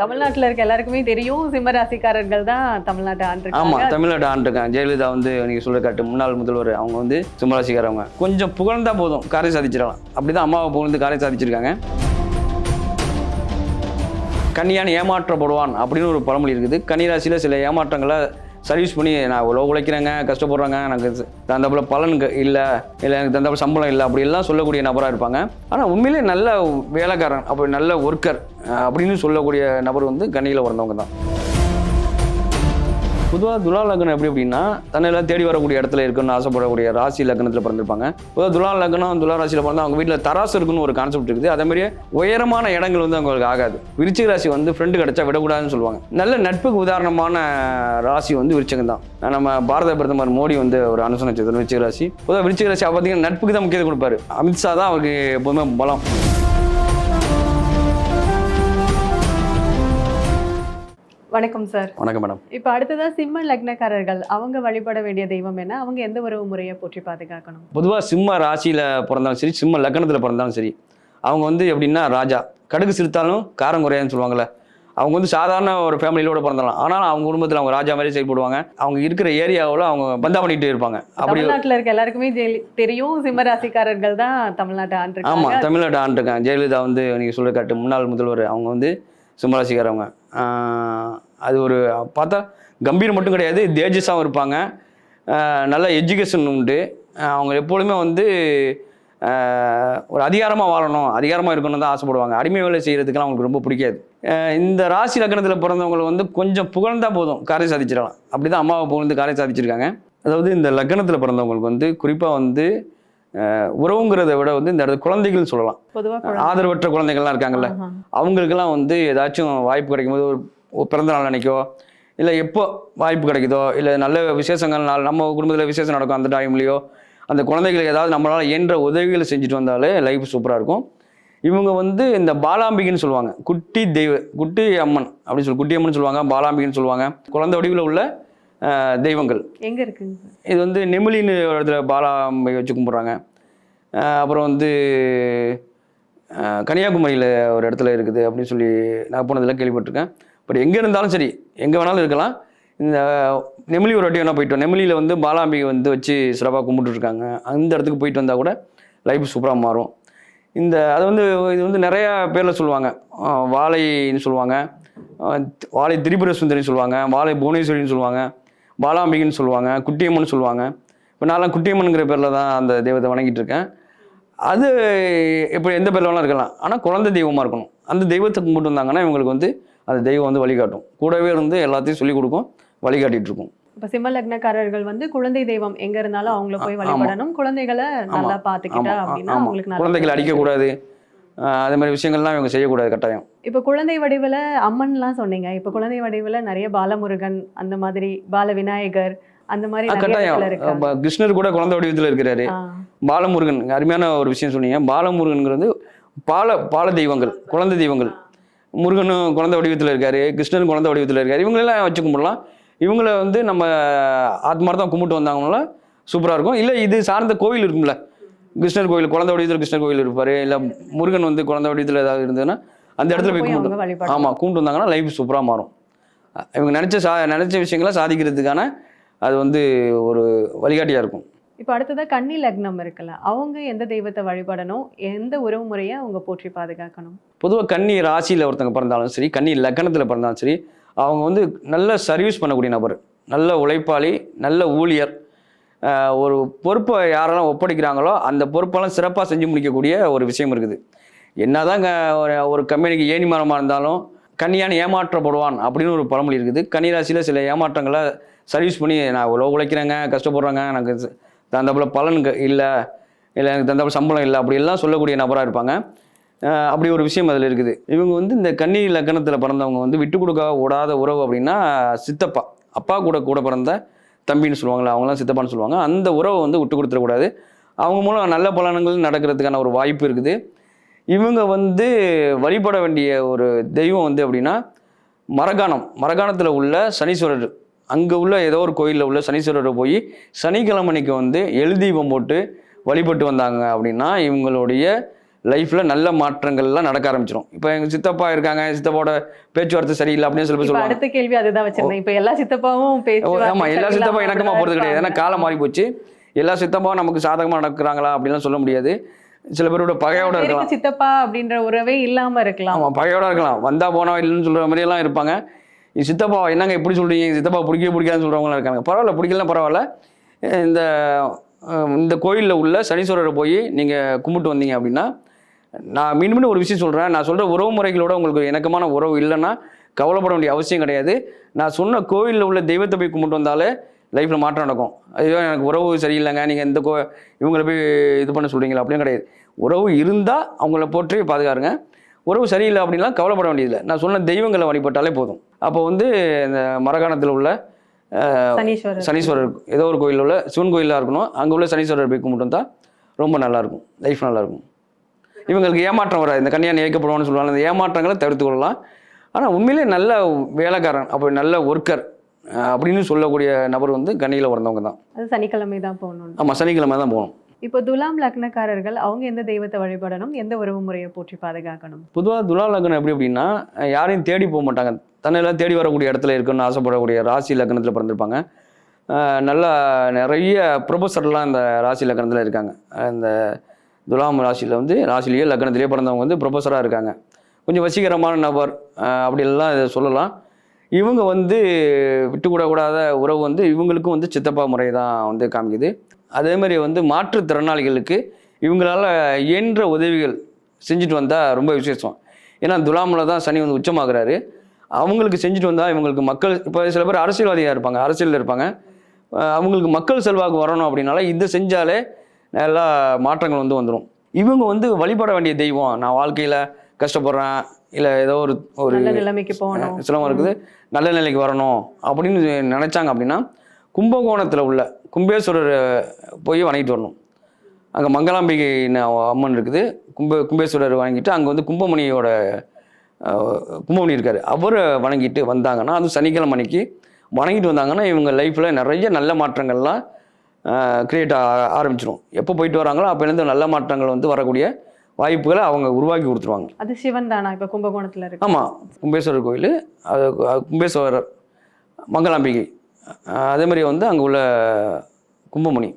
தமிழ்நாட்டுல இருக்க எல்லாருக்குமே தெரியும் சிம்ம ராசிக்காரர்கள் தான் தமிழ்நாட்டை ஆமாம் ஆண்டிருக்காங்க தமிழ்நாடு ஆண்டிருக்காங்க. ஜெயலலிதா வந்து நீங்கள் சொல்ல காட்டு முன்னாள் முதல்வர் அவங்க வந்து சிம்மராசிக்காரவங்க. கொஞ்சம் புகழ்ந்தா போதும் காரியம் சாதிச்சிடலாம். அப்படி தான் அம்மாவை புகழ்ந்து காரியம் சாதிச்சிருக்காங்க. கன்னியான் ஏமாற்றப்படுவான் அப்படின்னு ஒரு பழமொழி இருக்குது. கன்னிராசியில் சில ஏமாற்றங்களை சர்வீஸ் பண்ணி நான் இவ்வளோ உழைக்கிறேங்க கஷ்டப்படுறாங்க எனக்கு தந்தப்பில் பலன் இல்லை இல்லை எனக்கு தந்தப்பில் சம்பளம் இல்லை அப்படிலாம் சொல்லக்கூடிய நபராக இருப்பாங்க. ஆனால் உண்மையிலே நல்ல வேலைக்காரன் அப்படி நல்ல ஒர்க்கர் அப்படின்னு சொல்லக்கூடிய நபர் வந்து கண்ணியில் பிறந்தவங்க தான். பொதுவாக துலா லக்னம் எப்படி அப்படின்னா தன்னை தேடி வரக்கூடிய இடத்துல இருக்குன்னு ஆசைப்படக்கூடிய ராசி லக்னத்தில் பிறந்திருப்பாங்க. பொதுவாக துலா லக்னம் துலா ராசியில் பிறந்தா அவங்க வீட்டில் தராசு இருக்குன்னு ஒரு கான்செப்ட் இருக்குது. அதே மாதிரியே உயரமான இடங்கள் வந்து அவங்களுக்கு ஆகாது. விருச்சிக ராசி வந்து ஃப்ரெண்டு கிடைச்சா விடக்கூடாதுன்னு சொல்லுவாங்க. நல்ல நட்புக்கு உதாரணமான ராசி வந்து விருச்சகம் தான். நம்ம பாரத பிரதமர் மோடி வந்து ஒரு அனுசரிச்சது விருச்சிக ராசி. பொதுவாக விருச்சிக ராசி பார்த்தீங்கன்னா நட்புக்கு தான் முக்கியத்துவம் கொடுப்பாரு. அமித்ஷா தான் அவருக்கு எப்போதுமே பலம். வணக்கம் சார் வணக்கம் மேடம் இப்ப அடுத்ததா சிம்ம லக்னக்காரர்கள் அவங்க வழிபட வேண்டிய தெய்வம் என்ன? அவங்க எந்த உறவு முறையை போற்றி பாதுகாக்கணும்? பொதுவாக சிம்ம ராசியில் பிறந்தாலும் சரி சிம்ம லக்னத்தில் பிறந்தாலும் சரி அவங்க வந்து எப்படின்னா ராஜா. கடுகு சிரித்தாலும் காரம் குறையாதுன்னு சொல்லுவாங்கல்ல. அவங்க வந்து சாதாரண ஒரு ஃபேமிலியோட பிறந்தலாம். ஆனால் அவங்க குடும்பத்தில் அவங்க ராஜா மாதிரி செயல்படுவாங்க. அவங்க இருக்கிற ஏரியாவில் அவங்க பந்தா பண்ணிட்டு இருப்பாங்க. அப்படி தமிழ்நாட்டுல இருக்க எல்லாருக்குமே தெரியும் சிம்ம ராசிக்காரர்கள் தான் தமிழ்நாட்டை ஆமாம் ஆண்டிருக்காங்க தமிழ்நாடு ஆண்டிருக்காங்க ஜெயலலிதா வந்து நீங்கள் சொல்ல காட்டு முன்னாள் முதல்வர். அவங்க வந்து சிம்மராசிக்காரவங்க. அது ஒரு பார்த்தா கம்பீர் மட்டும் கிடையாது தேஜஸாகவும் இருப்பாங்க. நல்ல எஜுகேஷன் உண்டு. அவங்க எப்பொழுதுமே வந்து ஒரு அதிகாரமாக வாழணும் அதிகாரமாக இருக்கணும்னு தான் ஆசைப்படுவாங்க. அடிமை வேலை செய்கிறதுக்குலாம் அவங்களுக்கு ரொம்ப பிடிக்காது. இந்த ராசி லக்னத்தில் பிறந்தவங்களை வந்து கொஞ்சம் புகழ்ந்தா போதும் காரை சாதிச்சிடலாம். அப்படி தான் அம்மாவை புகழ்ந்து காரியம் சாதிச்சிருக்காங்க. அதாவது இந்த லக்னத்தில் பிறந்தவங்களுக்கு வந்து குறிப்பாக வந்து உறவுங்கிறத விட வந்து இந்த இடத்துல குழந்தைகள்னு சொல்லலாம். ஆதரவற்ற குழந்தைகள்லாம் இருக்காங்கல்ல. அவங்களுக்கெல்லாம் வந்து ஏதாச்சும் வாய்ப்பு கிடைக்கும்போது ஒரு ஒரு பிறந்த நாள் அன்னைக்கோ இல்லை எப்போ வாய்ப்பு கிடைக்குதோ இல்லை நல்ல விசேஷங்கள் நாள் நம்ம குடும்பத்தில் விசேஷம் நடக்கும் அந்த டைம்லேயோ அந்த குழந்தைகளுக்கு ஏதாவது நம்மளால் இயன்ற உதவிகளை செஞ்சுட்டு வந்தாலே லைஃப் சூப்பராக இருக்கும். இவங்க வந்து இந்த பாலாம்பிகைன்னு சொல்லுவாங்க குட்டி தெய்வ குட்டி அம்மன் அப்படின்னு சொல்லி குட்டி அம்மன் சொல்லுவாங்க பாலாம்பிகைன்னு சொல்லுவாங்க. குழந்தை வடிவில் உள்ள தெய்வங்கள். எங்க இருக்குங்க? இது வந்து நெமிலின்னு ஒரு இடத்துல பாலாம்பை வச்சு கும்பிட்றாங்க. அப்புறம் வந்து கன்னியாகுமரியில் ஒரு இடத்துல இருக்குது அப்படின்னு சொல்லி நான் போனதில் கேள்விப்பட்டிருக்கேன். பட் எங்கே இருந்தாலும் சரி எங்கே வேணாலும் இருக்கலாம். இந்த நெமிலி ஒரு வாட்டி வேணால் போயிட்டோம் நெமிலியில் வந்து பாலாம்பிகை வந்து வச்சு சிறப்பாக கும்பிட்டுருக்காங்க. அந்த இடத்துக்கு போயிட்டு வந்தால் கூட லைஃப் சூப்பராக மாறும். இந்த அது வந்து இது வந்து நிறையா பேரில் சொல்லுவாங்க. வாழைன்னு சொல்லுவாங்க. வாழை திரிபுர சுந்தரின்னு சொல்லுவாங்க. வாழை புவனேஸ்வரின்னு சொல்லுவாங்க. பாலாம்பிகைன்னு சொல்லுவாங்க குட்டியம்மன் சொல்லுவாங்க. இப்போ நான்லாம் குட்டியம்மனுங்கிற பேரில் தான் அந்த தெய்வத்தை வணங்கிட்டு இருக்கேன். அது இப்போ எந்த பேரில் வேணாலும் இருக்கலாம். ஆனால் குழந்தை தெய்வமாக இருக்கணும். அந்த தெய்வத்தை கும்பிட்டு வந்தாங்கன்னா இவங்களுக்கு வந்து அந்த தெய்வம் வந்து வழிகாட்டும். கூடவே இருந்து எல்லாத்தையும் சொல்லிக் கொடுக்கும் வழிகாட்டிட்டு இருக்கும். இப்ப சிம்ம லக்னக்காரர்கள் வந்து குழந்தை தெய்வம் எங்க இருந்தாலும் அவங்கள போய். வழிபடணும். குழந்தைகளை நல்லா ஆமா, அப்படின்னா. அவங்களுக்கு குழந்தைகளை அடிக்கக்கூடாது. அதே மாதிரி விஷயங்கள்லாம் இவங்க செய்யக்கூடாது கட்டாயம். இப்ப குழந்தை வடிவுல அம்மன்லாம் சொன்னீங்க. இப்ப குழந்தை வடிவுல நிறைய பாலமுருகன் அந்த மாதிரி பால விநாயகர் அந்த மாதிரி கட்டாயம். கிருஷ்ணர் கூட குழந்தை வடிவத்தில் இருக்கிறாரு. பாலமுருகன் அருமையான ஒரு விஷயம் சொன்னீங்க. பாலமுருகன்கிறது பால பால தெய்வங்கள் குழந்தை தெய்வங்கள். முருகனும் குழந்தை வடிவத்தில் இருக்காரு கிருஷ்ணன் குழந்தை வடிவத்தில் இருக்காரு. இவங்களெல்லாம் வச்சு கும்பிடலாம். இவங்கள வந்து நம்ம ஆத்மார்த்தம் கும்பிட்டு வந்தாங்கன்னா சூப்பராக இருக்கும். இல்லை இது சார்ந்த கோவில் இருக்கும்ல கிருஷ்ணர் கோவில் குழந்தை வடிவத்தில் கிருஷ்ணர் கோவில் இருப்பார். இல்லை முருகன் வந்து குழந்தை வடிவத்தில் ஏதாவது இருந்ததுன்னா அந்த இடத்துல போய் கும்பிட்டு ஆமாம் கும்பிட்டு வந்தாங்கன்னா லைஃப் சூப்பராக மாறும். இவங்க நினச்ச சா நினச்ச விஷயங்களை சாதிக்கிறதுக்கான அது வந்து ஒரு வழிகாட்டியாக இருக்கும். இப்ப அடுத்ததா கன்னி லக்னம் இருக்குல்ல அவங்க எந்த தெய்வத்தை வழிபடணும்? எந்த உறவு முறையை அவங்க போற்றி பாதுகாக்கணும்? பொதுவாக கன்னி ராசியில் ஒருத்தங்க பிறந்தாலும் சரி கன்னி லக்கணத்தில் பிறந்தாலும் சரி அவங்க வந்து நல்ல சர்வீஸ் பண்ணக்கூடிய நபர். நல்ல உழைப்பாளி நல்ல ஊழியர். ஒரு பொறுப்பை யாரெல்லாம் ஒப்படைக்கிறாங்களோ அந்த பொறுப்பெல்லாம் சிறப்பாக செஞ்சு முடிக்கக்கூடிய ஒரு விஷயம் இருக்குது. என்னதான் ஒரு ஒரு கம்பெனிக்கு ஏணி மரமாக இருந்தாலும் கன்னியான் ஏமாற்றப்படுவான் அப்படின்னு ஒரு பழமொழி இருக்குது. கன்னி ராசியில் சில ஏமாற்றங்களை சர்வீஸ் பண்ணி நான் இவ்வளோ உழைக்கிறேங்க கஷ்டப்படுறேங்க எனக்கு தந்தப்பில் பலன் இல்லை இல்லை எனக்கு தந்தப்பில் சம்பளம் இல்லை அப்படியெல்லாம் சொல்லக்கூடிய நபராக இருப்பாங்க. அப்படி ஒரு விஷயம் அதில் இருக்குது. இவங்க வந்து இந்த கன்னி லக்கணத்தில் பிறந்தவங்க வந்து விட்டு கொடுக்க ஓடாத உறவு அப்படின்னா சித்தப்பா அப்பா கூட கூட பிறந்த தம்பின்னு சொல்லுவாங்களா அவங்களாம் சித்தப்பான்னு சொல்லுவாங்க. அந்த உறவை வந்து விட்டு கொடுத்துடக்கூடாது. அவங்க மூலம் நல்ல பலன்கள் நடக்கிறதுக்கான ஒரு வாய்ப்பு இருக்குது. இவங்க வந்து வழிபட வேண்டிய ஒரு தெய்வம் வந்து அப்படின்னா மரகாணம். மரகாணத்தில் உள்ள சனீஸ்வரர். அங்கே உள்ள ஏதோ ஒரு கோயிலில் உள்ள சனீஸ்வரரை போய் சனிக்கிழமனைக்கு வந்து எழுதீபம் போட்டு வழிபட்டு வந்தாங்க அப்படின்னா இவங்களுடைய லைஃப்பில் நல்ல மாற்றங்கள்லாம் நடக்க ஆரம்பிச்சிடும் இப்போ எங்கள் சித்தப்பா இருக்காங்க சித்தப்பாவோட பேச்சுவார்த்தை சரியில்லை அப்படின்னு சில பேர் இப்ப சொல்லுவாங்க. அடுத்த கேள்வி அதுதான் வச்சிருந்தேன். இப்ப எல்லா சித்தப்பாவும் பேச்சு ஆமா எல்லா சித்தப்பா இணக்கமா போறது கிடையாது. ஏன்னா காலம் மாறி போச்சு எல்லா சித்தப்பாவும் நமக்கு சாதகமா நடக்கிறாங்களா அப்படிலாம் சொல்ல முடியாது. சில பேரோட பகையோட இருக்கலாம். சித்தப்பா அப்படின்ற உறவே இல்லாம இருக்கலாம். ஆமா பகையோட இருக்கலாம். வந்தா போனா இல்லைன்னு சொல்ற மாதிரி எல்லாம் இருப்பாங்க சித்தப்பா என்னங்க இப்படி சொல்றீங்க? இது சித்தப்பா பிடிக்கவே பிடிக்காதுன்னு சொல்றவங்களாம் இருக்காங்க. பரவாயில்ல பிடிக்கலாம் பரவாயில்ல. இந்த இந்த கோயிலில் உள்ள சனீஸ்வரரை போய் நீங்க கும்பிட்டு வந்தீங்க அப்படின்னா நான் மீண்டும் மீண்டும் ஒரு விஷயம் சொல்றேன். நான் சொல்ற உறவு முறைகளோட உங்களுக்கு இணக்கமான உறவு இல்லைன்னா கவலைப்பட வேண்டிய அவசியம் கிடையாது. நான் சொன்ன கோயிலில் உள்ள தெய்வத்தை போய் கும்பிட்டு வந்தாலே லைஃப்பில் மாற்றம் நடக்கும். ஐயோ எனக்கு உறவு சரியில்லைங்க. நீங்கள் இந்த கோ இவங்களை போய் இது பண்ண சொல்கிறீங்களா அப்படின்னு கிடையாது. உறவு இருந்தால் அவங்கள போற்றி பாதுகாருங்க. உறவு சரியில்லை அப்படின்லாம் கவலைப்பட வேண்டியதில்லை. நான் சொன்ன தெய்வங்களை வழிபட்டாலே போதும். அப்போ வந்து இந்த மரகாணத்தில் உள்ள சனீஸ்வரர். சனீஸ்வரர் ஏதோ ஒரு கோயிலில் உள்ள சிவன் கோயிலாக இருக்கணும். அங்கே உள்ள சனீஸ்வரர் போய் கும்பிட்டு வந்தால் ரொம்ப நல்லாயிருக்கும் லைஃப் நல்லாயிருக்கும் இவங்களுக்கு ஏமாற்றம் வராது. இந்த கன்னியான் இயக்கப்படுவான்னு சொல்லுவாங்க. அந்த ஏமாற்றங்களை தவிர்த்து கொள்ளலாம். ஆனால் உண்மையிலே நல்ல வேலைக்காரன் அப்போ நல்ல ஒர்க்கர் அப்படின்னு சொல்லக்கூடிய நபர் வந்து கன்னியில் பிறந்தவங்க தான். அது சனிக்கிழமை தான் போகணும் ஆமாம் சனிக்கிழமை தான் போகணும். இப்போ துலாம் லக்னக்காரர்கள் அவங்க எந்த தெய்வத்தை வழிபடணும்? எந்த உறவு முறையை போற்றி பாதுகாக்கணும்? பொதுவாக துலா லக்னம் எப்படி அப்படின்னா யாரையும் தேடி போக மாட்டாங்க. தன்னையெல்லாம் தேடி வரக்கூடிய இடத்துல இருக்கணும்னு ஆசைப்படக்கூடிய ராசி லக்னத்தில் பிறந்திருப்பாங்க. நல்லா நிறைய ப்ரொஃபஸர்லாம் இந்த ராசி லக்னத்தில் இருக்காங்க. இந்த துலாம் ராசியில் வந்து ராசிலேயே லக்னத்திலேயே பிறந்தவங்க வந்து ப்ரொஃபஸராக இருக்காங்க. கொஞ்சம் வசீகரமான நபர் அப்படிலாம் இதை சொல்லலாம். இவங்க வந்து விட்டுக்கூடக்கூடாத உறவு வந்து இவங்களுக்கும் வந்து சித்தப்பா முறை தான் வந்து காமிக்குது. அதே மாதிரி வந்து மாற்றுத்திறனாளிகளுக்கு இவங்களால இயன்ற உதவிகள் செஞ்சுட்டு வந்தால் ரொம்ப விசேஷம். ஏன்னா துலாமில் தான் சனி வந்து உச்சமாகிறாரு. அவங்களுக்கு செஞ்சுட்டு வந்தால் இவங்களுக்கு மக்கள் இப்போ சில பேர் அரசியல்வாதியாக இருப்பாங்க அரசியலில் இருப்பாங்க. அவங்களுக்கு மக்கள் செல்வாக்கு வரணும் அப்படின்னால இதை செஞ்சாலே நல்லா மாற்றங்கள் வந்து வந்துடும் இவங்க வந்து வழிபட வேண்டிய தெய்வம். நான் வாழ்க்கையில் கஷ்டப்படுறேன். இல்லை ஏதோ ஒரு ஒரு நிலைமைக்கு போகணும். சிரமம் இருக்குது. நல்ல நிலைக்கு வரணும் அப்படின்னு நினைச்சாங்க அப்படின்னா கும்பகோணத்தில் உள்ள கும்பேஸ்வரர் போய் வணங்கிட்டு வரணும். அங்கே மங்களாம்பிகை அம்மன் இருக்குது. கும்ப கும்பேஸ்வரர் வணங்கிட்டு அங்கே வந்து கும்பமணியோட கும்பமணி இருக்கார். அவரை வணங்கிட்டு வந்தாங்கன்னா அது சனிக்கிழமை அன்னைக்கு வணங்கிட்டு வந்தாங்கன்னா இவங்க லைஃப்பில் நிறைய நல்ல மாற்றங்கள்லாம் கிரியேட் ஆரம்பிச்சிடும் எப்போ போயிட்டு வராங்களோ அப்போலேருந்து நல்ல மாற்றங்கள் வந்து வரக்கூடிய வாய்ப்புகளை அவங்க உருவாக்கி கொடுத்துருவாங்க. அது சிவன் தானா? இப்ப கும்பகோணத்துல இருக்கு. ஆமாம் கும்பேஸ்வரர் கோயில் அது கும்பேஸ்வரர் மங்களாம்பிகை. அதே மாதிரி வந்து அங்கே உள்ள கும்பமணி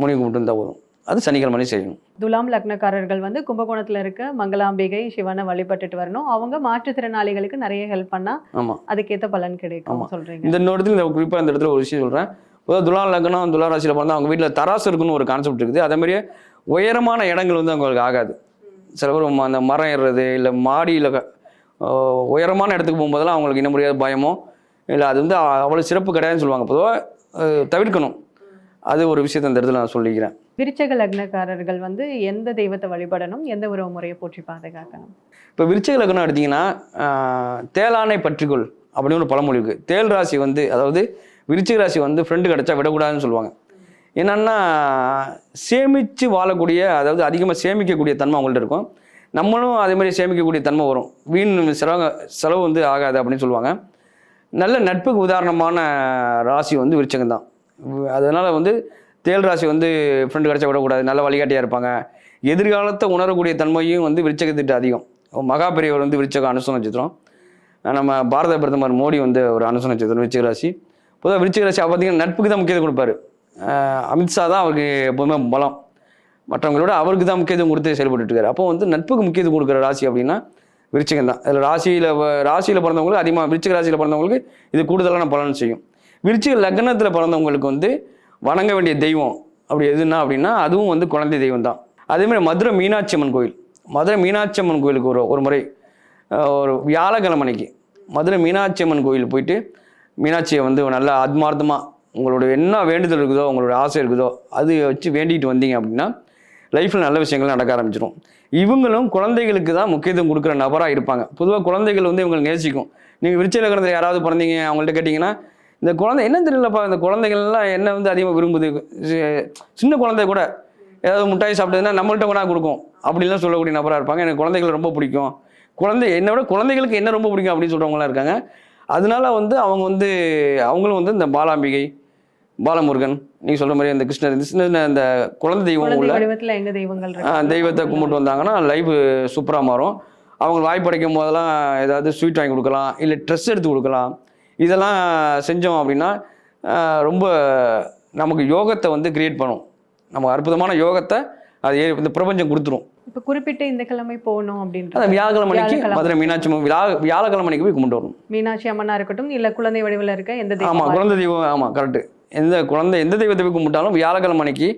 முனி கும்பிட்டு இருந்தால் போதும். அது சனிக்கிழமை செய்யணும். துலாம் லக்னக்காரர்கள் வந்து கும்பகோணத்துல இருக்க மங்களாம்பிகை சிவனை வழிபட்டுட்டு வரணும். அவங்க மாற்றுத்திறனாளிகளுக்கு நிறைய ஹெல்ப் பண்ணா ஆமாம் அதுக்கேத்த பலன் கிடைக்கும் ஆமா. சொல்றீங்க. இந்த இடத்துல இந்த குறிப்பாக இந்த இடத்துல ஒரு விஷயம் சொல்கிறேன் பொதுவாக துலா லக்னம் துலா ராசியில் பிறந்தா அவங்க வீட்டில் தராசு இருக்குன்னு ஒரு கான்செப்ட் இருக்குது. அதே மாதிரியே உயரமான இடங்கள் வந்து அவங்களுக்கு ஆகாது. சில பேர் அந்த மரம் ஏறுறது இல்லை மாடியில் உயரமான இடத்துக்கு போகும்போதெல்லாம் அவங்களுக்கு என்ன முடியாத பயமோ இல்லை அது வந்து அவ்வளோ சிறப்பு கிடையாதுன்னு சொல்லுவாங்க. பொதுவாக தவிர்க்கணும். அது ஒரு விஷயத்தை இந்த இடத்துல நான் சொல்லிக்கிறேன். விருச்சக லக்னக்காரர்கள் வந்து எந்த தெய்வத்தை வழிபடணும் எந்த உறவு முறையை போற்றி பாதுகாக்கணும்? இப்போ விருச்சிக லக்னம் எடுத்தீங்கன்னா தேளானை பற்றிக்கொள் அப்படின்னு ஒரு பழமொழி இருக்குது தேல் ராசி வந்து அதாவது விருச்சிக ராசி வந்து ஃப்ரெண்டு கிடைச்சா விடக்கூடாதுன்னு சொல்லுவாங்க. என்னன்னா சேமித்து வாழக்கூடிய அதாவது அதிகமாக சேமிக்கக்கூடிய தன்மை அவங்கள்ட்ட இருக்கும். நம்மளும் அதே மாதிரி சேமிக்கக்கூடிய தன்மை வரும். வீண் செலவு செலவு வந்து ஆகாது அப்படின்னு சொல்லுவாங்க. நல்ல நட்புக்கு உதாரணமான ராசி வந்து விருச்சகம் தான். அதனால் வந்து தேல் ராசி வந்து ஃப்ரெண்டு கிடச்சா விடக்கூடாது. நல்ல வழிகாட்டியாக இருப்பாங்க. எதிர்காலத்தை உணரக்கூடிய தன்மையும் வந்து விருச்சகத்திட்ட அதிகம். மகா பெரியவர் வந்து விருச்சகம் அனுச நட்சத்திரம். நம்ம பாரத பிரதமர் மோடி வந்து ஒரு அனுச நட்சத்திரம் விருச்சிக ராசி. பொதுவாக விருச்சிக ராசி பார்த்தீங்கன்னா நட்புக்கு தான் முக்கியத்துவம் கொடுப்பாரு. அமித்ஷா தான் அவருக்கு எப்போதுமே பலம். மற்றவங்களோட அவருக்கு தான் முக்கியத்துவம் கொடுத்து செயல்பட்டு இருக்காரு அப்போ வந்து நட்புக்கு முக்கியத்துவம் கொடுக்குற ராசி அப்படின்னா விருச்சிகம் தான். அதில் ராசியில் ராசியில் பிறந்தவங்களுக்கு அதிகமாக விருச்சிக ராசியில் பிறந்தவங்களுக்கு இது கூடுதலான பலன் செய்யும். விருச்சிக லக்னத்தில் பிறந்தவங்களுக்கு வந்து வணங்க வேண்டிய தெய்வம் அப்படி எதுனா அப்படின்னா அதுவும் வந்து குழந்தை தெய்வம் தான். அதேமாதிரி மதுரை மீனாட்சி அம்மன் கோயில். மதுரை மீனாட்சி அம்மன் கோயிலுக்கு ஒரு ஒரு முறை ஒரு வியாழக்கிழமை அன்னைக்கு மதுரை மீனாட்சி அம்மன் கோயில் போயிட்டு மீனாட்சியை வந்து நல்லா ஆத்மார்த்தமாக உங்களோட என்ன வேண்டுதல் இருக்குதோ உங்களோட ஆசை இருக்குதோ அது வச்சு வேண்டிகிட்டு வந்தீங்க அப்படின்னா லைஃப்பில் நல்ல விஷயங்கள் நடக்க ஆரம்பிச்சிடும் இவங்களும் குழந்தைகளுக்கு தான் முக்கியத்துவம் கொடுக்குற நபராக இருப்பாங்க. பொதுவாக குழந்தைகள் வந்து இவங்களை நேசிக்கும். நீங்கள் விருச்சில கிடந்த யாராவது பிறந்தீங்க அவங்கள்ட்ட கேட்டிங்கன்னா இந்த குழந்தை என்ன தெரியலப்பா இந்த குழந்தைகள்லாம் என்ன வந்து அதிகமாக விரும்புது? சின்ன குழந்தை கூட ஏதாவது முட்டாய் சாப்பிட்டதுன்னா நம்மள்ட்ட கூட கொடுக்கும். அப்படின்லாம் சொல்லக்கூடிய நபராக இருப்பாங்க. எனக்கு குழந்தைகள் ரொம்ப பிடிக்கும். குழந்தை என்னை விட குழந்தைகளுக்கு என்ன ரொம்ப பிடிக்கும் அப்படின்னு சொல்கிறவங்களாம் இருக்காங்க. அதனால வந்து அவங்க வந்து அவங்களும் வந்து இந்த பாலாம்பிகை பாலமுருகன் நீங்கள் சொல்கிற மாதிரி அந்த கிருஷ்ணர் இந்த சின்ன சின்ன இந்த குழந்தை தெய்வம் உள்ள தெய்வங்கள் தெய்வத்தை கும்பிட்டு வந்தாங்கன்னா லைஃப் சூப்பராக மாறும். அவங்க வாய் படைக்கும் போதெல்லாம் ஏதாவது ஸ்வீட் வாங்கி கொடுக்கலாம் இல்லை ட்ரெஸ் எடுத்து கொடுக்கலாம். இதெல்லாம் செஞ்சோம் அப்படின்னா ரொம்ப நமக்கு யோகத்தை வந்து கிரியேட் பண்ணும். நமக்கு அற்புதமான யோகத்தை அது இந்த பிரபஞ்சம் கொடுத்துரும். இப்ப குறிப்பிட்ட இந்த கிழமை போகணும் அந்த அப்படின்றது. வியாழக்கிழமை அன்னைக்கு வியாழக்கிழமை. மதுரை மீனாட்சி அம்மன் விழா வியாழக்கிழமை அன்னைக்கு போய் கும்பிட்டு வரணும். மீனாட்சி அம்மனா இருக்கட்டும் இல்ல குழந்தை வடிவில் இருக்க எந்த ஆமாம் தெய்வம் குழந்தை தெய்வம் ஆமாம் கரெக்டு எந்த குழந்தை எந்த தெய்வத்தை போய் கும்பிட்டாலும் வியாழக்கிழமை அன்னைக்கு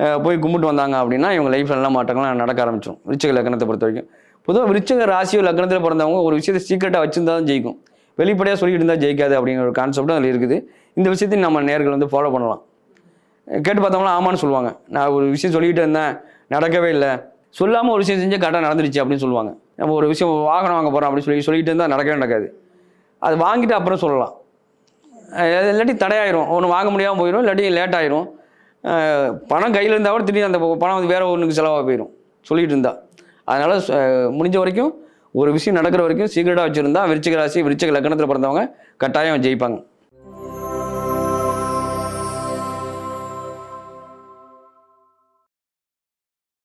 அஹ், போய் கும்பிட்டு வந்தாங்க அப்படின்னா இவங்க லைஃப்ல நல்ல மாற்றங்கள்லாம் நடக்க ஆரம்பிச்சிடும் விருச்சிக லக்னத்தை பொறுத்த வரைக்கும். பொதுவாக விருச்சிக ராசியோ லக்னத்தில் பிறந்தவங்க ஒரு விஷயத்தை சீக்கிரட்டாக வச்சிருந்தா தான் ஜெயிக்கும். வெளிப்படையாக சொல்லிட்டு இருந்தால் ஜெயிக்காது அப்படிங்கிற ஒரு கான்செப்டும் அதில் இருக்குது. இந்த விஷயத்தையும் நம்ம நேர்கள் வந்து ஃபாலோ பண்ணலாம். கேட்டு பார்த்தவங்களாம் ஆமான்னு சொல்லுவாங்க. நான் ஒரு விஷயம் சொல்லிக்கிட்டு இருந்தேன் நடக்கவே இல்லை. சொல்லாமல் ஒரு விஷயம் செஞ்சால் கரெக்டாக நடந்துருச்சு அப்படின்னு சொல்லுவாங்க. நம்ம ஒரு விஷயம் வாகனம் வாங்க போகிறோம் அப்படின்னு சொல்லி சொல்லிட்டு இருந்தால் நடக்கவே நடக்காது. அது வாங்கிட்டு அப்புறம் சொல்லலாம். இல்லாட்டி தடையாயிரும். ஒன்று வாங்க முடியாமல் போயிடும் இல்லாட்டி லேட் ஆயிரும். பணம் கையில் இருந்தால் கூட திடீர்னு அந்த பணம் வந்து வேறு ஒன்றுக்கு செலவாக போயிடும் சொல்லிட்டு இருந்தா. அதனால் முடிஞ்ச வரைக்கும் ஒரு விஷயம் நடக்கிற வரைக்கும் சீக்கிரட்டாக வச்சுருந்தா விருச்சிக ராசி விருச்சிக லக்னத்தில் பிறந்தவங்க கட்டாயம் ஜெயிப்பாங்க.